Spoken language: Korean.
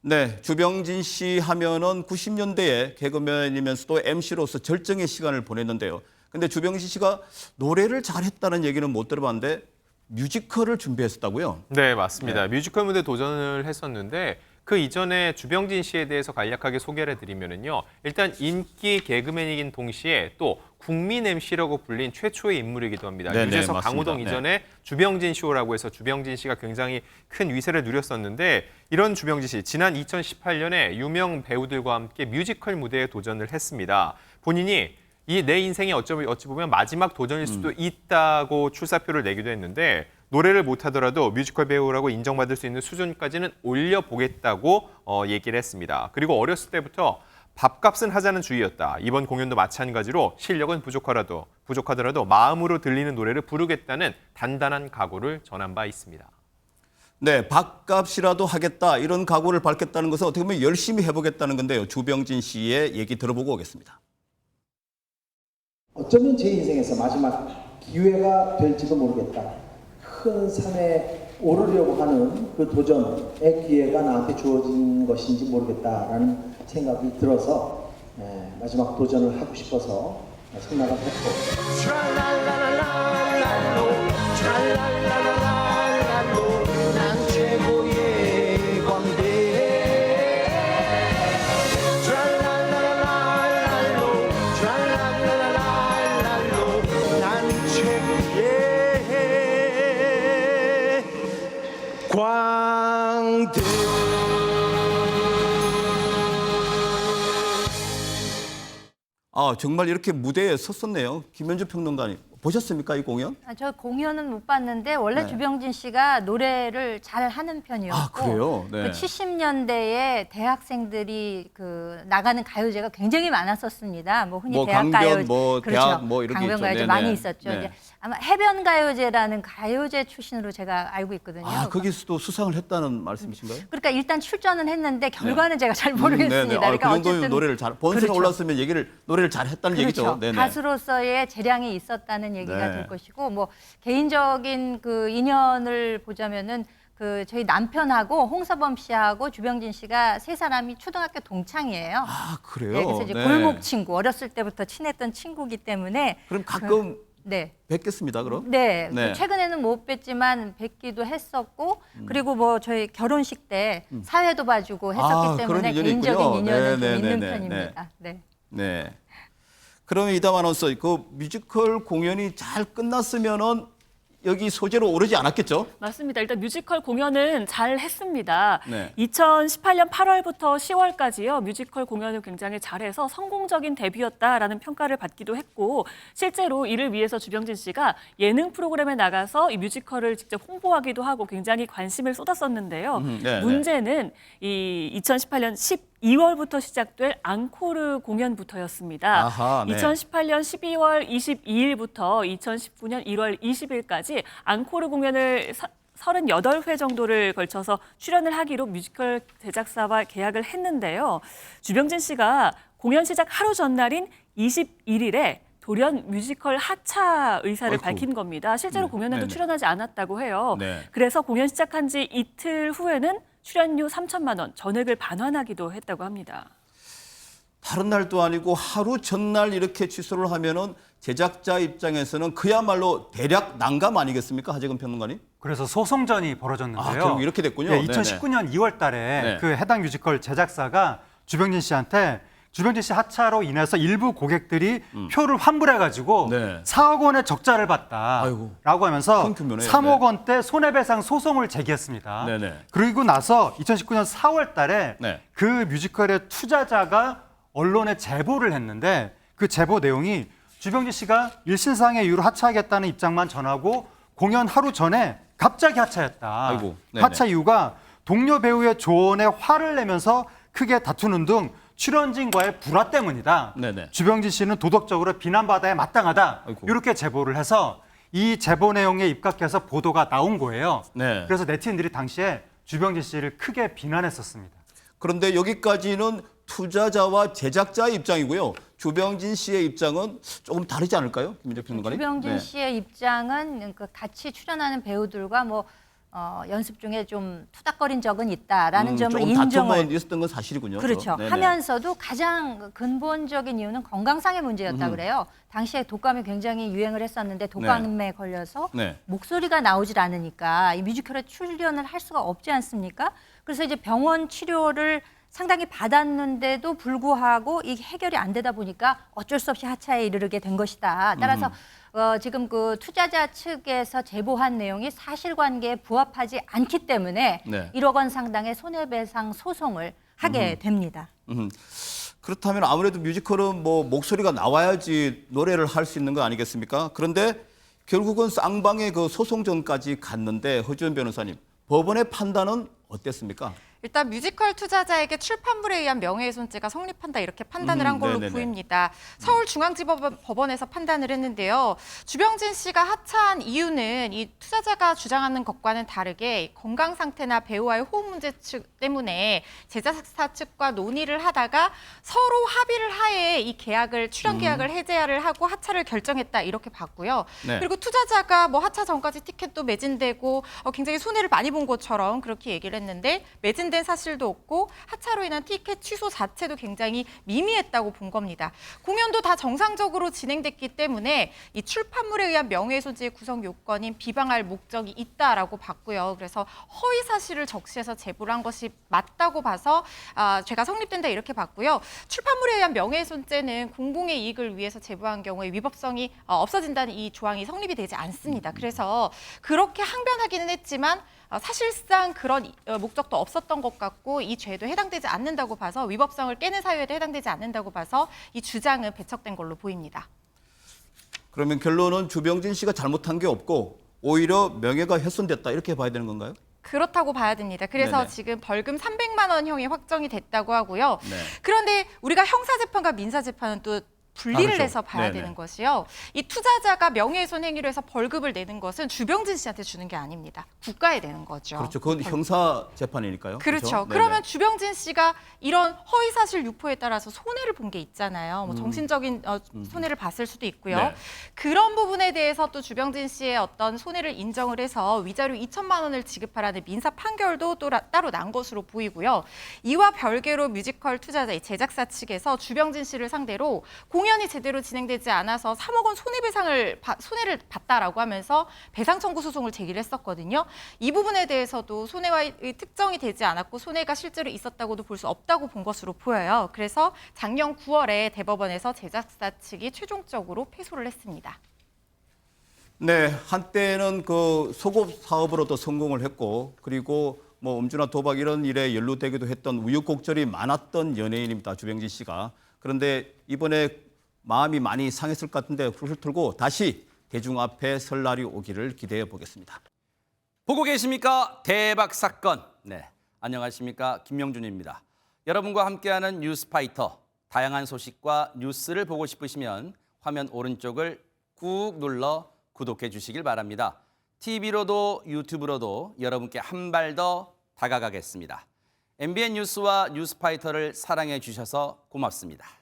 네, 주병진 씨 하면은 90년대에 개그맨이면서도 MC로서 절정의 시간을 보냈는데요. 근데 주병진 씨가 노래를 잘했다는 얘기는 못 들어봤는데 뮤지컬을 준비했었다고요? 네, 맞습니다. 뮤지컬 무대 도전을 했었는데 그 이전에 주병진 씨에 대해서 간략하게 소개를 해드리면은요. 일단 인기 개그맨이긴 동시에 또 국민 MC라고 불린 최초의 인물이기도 합니다. 네네, 유재석 맞습니다. 강호동 네. 이전에 주병진 쇼라고 해서 주병진 씨가 굉장히 큰 위세를 누렸었는데 이런 주병진 씨 지난 2018년에 유명 배우들과 함께 뮤지컬 무대에 도전을 했습니다. 본인이 이 내 인생의 어찌, 어찌 보면 마지막 도전일 수도 있다고 출사표를 내기도 했는데 노래를 못하더라도 뮤지컬 배우라고 인정받을 수 있는 수준까지는 올려보겠다고 어, 얘기를 했습니다. 그리고 어렸을 때부터 밥값은 하자는 주의였다. 이번 공연도 마찬가지로 실력은 부족하라도 부족하더라도 마음으로 들리는 노래를 부르겠다는 단단한 각오를 전한 바 있습니다. 네, 밥값이라도 하겠다 이런 각오를 밝혔다는 것은 어떻게 보면 열심히 해보겠다는 건데요. 주병진 씨의 얘기 들어보고 오겠습니다. 어쩌면 제 인생에서 마지막 기회가 될지도 모르겠다. 큰 산에 오르려고 하는 그 도전의 기회가 나한테 주어진 것인지 모르겠다라는 생각이 들어서 에, 마지막 도전을 하고 싶어서 생각을 했고 아, 정말 이렇게 무대에 섰었네요. 김현주 평론가님. 보셨습니까, 이 공연? 아, 저 공연은 못 봤는데 원래 네. 주병진 씨가 노래를 잘 하는 편이었고 아, 그래요? 네. 그 70년대에 대학생들이 그 나가는 가요제가 굉장히 많았었습니다. 뭐 흔히 뭐 대학 강변, 가요 뭐 대학 뭐 이런 게 강변. 가요제 네네. 많이 있었죠. 네. 이제 아마 해변 가요제라는 가요제 출신으로 제가 알고 있거든요. 아, 거기서도 수상을 했다는 말씀이신가요? 그러니까 일단 출전은 했는데 결과는 제가 잘 모르겠습니다. 음, 네네. 아, 그러니까 그 정도면 노래를 잘 본선에 그렇죠. 올랐으면 얘기를 노래를 잘 했다는 얘기죠. 그렇죠. 네네. 가수로서의 재량이 있었다는 얘기가 네. 될 것이고 뭐 개인적인 그 인연을 보자면은 그 저희 남편하고 홍서범 씨하고 주병진 씨가 세 사람이 초등학교 동창이에요. 아, 그래요? 네, 그래서 이제 네. 골목 친구 어렸을 때부터 친했던 친구기 때문에 그럼 가끔 네. 뵙겠습니다, 그럼? 네, 네. 음. 최근에는 못 뵀지만 뵙기도 했었고 그리고 뭐 저희 결혼식 때 사회도 봐주고 했었기 아, 때문에 개인적인 있군요. 인연은 네, 좀 네, 있는 네, 편입니다. 네. 네. 그러면 이담 아나운서, 그 뮤지컬 공연이 잘 끝났으면은 여기 소재로 오르지 않았겠죠? 맞습니다. 일단 뮤지컬 공연은 잘 했습니다. 네. 2018년 8월부터 10월까지요. 뮤지컬 공연을 굉장히 잘해서 성공적인 데뷔였다라는 평가를 받기도 했고 실제로 이를 위해서 주병진 씨가 예능 프로그램에 나가서 이 뮤지컬을 직접 홍보하기도 하고 굉장히 관심을 쏟았었는데요. 음, 네, 네. 문제는 이 2018년 12월부터 시작될 앙코르 공연부터였습니다. 아하, 네. 2018년 12월 22일부터 2019년 1월 20일까지 앙코르 공연을 사, 38회 정도를 걸쳐서 출연을 하기로 뮤지컬 제작사와 계약을 했는데요. 주병진 씨가 공연 시작 하루 전날인 21일에 돌연 뮤지컬 하차 의사를 아이고. 밝힌 겁니다. 실제로 네, 공연에도 네네. 출연하지 않았다고 해요. 네. 그래서 공연 시작한 지 이틀 후에는 출연료 3천만 원 전액을 반환하기도 했다고 합니다. 다른 날도 아니고 하루 전날 이렇게 취소를 하면은 제작자 입장에서는 그야말로 대략 난감 아니겠습니까? 하재근 평론가님? 그래서 소송전이 벌어졌는데요. 아, 결국 이렇게 됐군요. 네, 2019년 2월 달에 네. 그 해당 뮤지컬 제작사가 주병진 씨한테 주병진 씨 하차로 인해서 일부 고객들이 표를 환불해가지고 음. 네. 4억 원의 적자를. 봤다라고 하면서 큰 규모네요. 3억 네. 원대 손해배상 소송을 제기했습니다. 네네. 그리고 나서 2019년 4월 달에 네. 그 뮤지컬의 투자자가 언론에 제보를 했는데 그 제보 내용이 주병진 씨가 일신상의 이유로 하차하겠다는 입장만 전하고 공연 하루 전에 갑자기 하차했다. 아이고, 네네. 하차 이유가 동료 배우의 조언에 화를 내면서 크게 다투는 등 출연진과의 불화 때문이다. 네네. 주병진 씨는 도덕적으로 비난받아야 마땅하다. 아이고. 이렇게 제보를 해서 이 제보 내용에 입각해서 보도가 나온 거예요. 네. 그래서 네티즌들이 당시에 주병진 씨를 크게 비난했었습니다. 그런데 여기까지는 투자자와 제작자 입장이고요. 주병진 씨의 입장은 조금 다르지 않을까요? 김민재 평론가님? 주병진 네. 씨의 입장은 그 같이 출연하는 배우들과 뭐 어, 연습 중에 좀 투닥거린 적은 있다라는 음, 점을 조금 인정을 다툼은 있었던 건 사실이군요. 그렇죠. 네네. 하면서도 가장 근본적인 이유는 건강상의 문제였다 그래요. 당시에 독감이 굉장히 유행을 했었는데 독감에 걸려서 네. 목소리가 나오질 않으니까 이 뮤지컬에 출연을 할 수가 없지 않습니까? 그래서 이제 병원 치료를 상당히 받았는데도 불구하고 이 해결이 안 되다 보니까 어쩔 수 없이 하차에 이르게 된 것이다. 따라서 어, 지금 그 투자자 측에서 제보한 내용이 사실관계에 부합하지 않기 때문에 네. 1억 원 상당의 손해배상 소송을 하게 됩니다. 음, 그렇다면 아무래도 뮤지컬은 뭐 목소리가 나와야지 노래를 할 수 있는 거 아니겠습니까? 그런데 결국은 쌍방의 그 소송전까지 갔는데 허주연 변호사님 법원의 판단은 어땠습니까? 일단 뮤지컬 투자자에게 출판물에 의한 명예훼손죄가 성립한다 이렇게 판단을 음, 한 걸로 네네네. 보입니다. 서울중앙지법원에서 판단을 했는데요. 주병진 씨가 하차한 이유는 이 투자자가 주장하는 것과는 다르게 이 건강 상태나 배우와의 호흡 문제 측 때문에 제작사 측과 논의를 하다가 서로 합의를 하에 이 계약을 출연 계약을 해제를 하고 하차를 결정했다 이렇게 봤고요. 네. 그리고 투자자가 뭐 하차 전까지 티켓도 매진되고 어, 굉장히 손해를 많이 본 것처럼 그렇게 얘기를 했는데 매진 된 사실도 없고 하차로 인한 티켓 취소 자체도 굉장히 미미했다고 본 겁니다. 공연도 다 정상적으로 진행됐기 때문에 이 출판물에 의한 명예훼손죄의 구성 요건인 비방할 목적이 있다라고 봤고요. 그래서 허위 사실을 적시해서 제보를 한 것이 맞다고 봐서 아, 죄가 성립된다 이렇게 봤고요. 출판물에 의한 명예훼손죄는 공공의 이익을 위해서 제보한 경우에 위법성이 어, 없어진다는 이 조항이 성립이 되지 않습니다. 그래서 그렇게 항변하기는 했지만 어, 사실상 그런 이- 어, 목적도 없었던 것 같고 이 죄도 해당되지 않는다고 봐서 위법성을 깨는 사유에도 해당되지 않는다고 봐서 이 주장은 배척된 걸로 보입니다. 그러면 결론은 주병진 씨가 잘못한 게 없고 오히려 명예가 훼손됐다 이렇게 봐야 되는 건가요? 그렇다고 봐야 됩니다. 그래서 네네. 지금 벌금 300만 원형이 확정이 됐다고 하고요. 네. 그런데 우리가 형사 재판과 민사 재판은 또 분리를 다르죠. 해서 봐야 네네. 되는 것이요. 이 투자자가 명예훼손 행위로 해서 벌금을 내는 것은 주병진 씨한테 주는 게 아닙니다. 국가에 내는 거죠. 그렇죠. 그건 형사 재판이니까요. 그렇죠. 네네. 그러면 주병진 씨가 이런 허위 사실 유포에 따라서 손해를 본 게 있잖아요. 뭐 정신적인 어, 손해를 봤을 수도 있고요. 음. 네. 그런 부분에 대해서 또 주병진 씨의 어떤 손해를 인정을 해서 위자료 2천만 원을 지급하라는 민사 판결도 또 라- 따로 난 것으로 보이고요. 이와 별개로 뮤지컬 투자자 이 제작사 측에서 주병진 씨를 상대로 공 연이 제대로 진행되지 않아서 3억 원 손해배상을 바- 손해를 봤다라고 하면서 배상 청구 소송을 제기를 했었거든요. 이 부분에 대해서도 손해와 이- 특정이 되지 않았고 손해가 실제로 있었다고도 볼 수 없다고 본 것으로 보여요. 그래서 작년 9월에 대법원에서 제작사 측이 최종적으로 패소를 했습니다. 네, 한때는 그 속옷 사업으로도 성공을 했고 그리고 뭐 음주나 도박 이런 일에 연루되기도 했던 우유곡절이 많았던 연예인입니다. 주병진 씨가. 그런데 이번에 마음이 많이 상했을 것 같은데 훌훌 털고 다시 대중 앞에 설 날이 오기를 기대해 보겠습니다. 보고 계십니까? 대박 사건. 네. 안녕하십니까? 김명준입니다. 여러분과 함께하는 뉴스파이터. 다양한 소식과 뉴스를 보고 싶으시면 화면 오른쪽을 꾹 눌러 구독해 주시길 바랍니다. TV로도 유튜브로도 여러분께 한 발 더 다가가겠습니다. MBN 뉴스와 뉴스파이터를 사랑해 주셔서 고맙습니다.